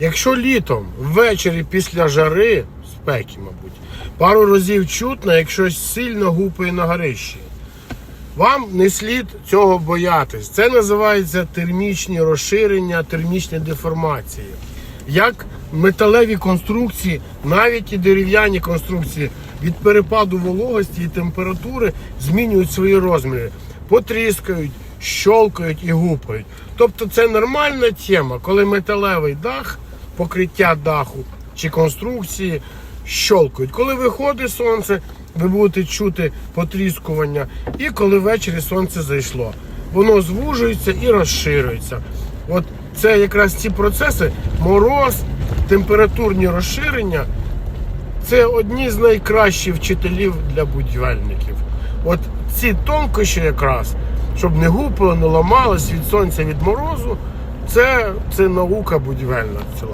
Якщо літом ввечері після жари, спеки, мабуть, пару разів чутно, як щось сильно гупає на горищі. Вам не слід цього боятись. Це називається термічні розширення, термічні деформації. Як металеві конструкції, навіть і дерев'яні конструкції від перепаду вологості і температури змінюють свої розміри, потріскають, щолкають і гупають. Тобто це нормальна тема, коли металевий дах, покриття даху чи конструкції щолкають. Коли виходить сонце, ви будете чути потріскування, і коли ввечері сонце зайшло, воно звужується і розширюється. От це якраз ці процеси, мороз, температурні розширення це одні з найкращих вчителів для будівельників. От ці тонкощі якраз, щоб не гупало, не ламалось від сонця від морозу, це, це наука будівельна.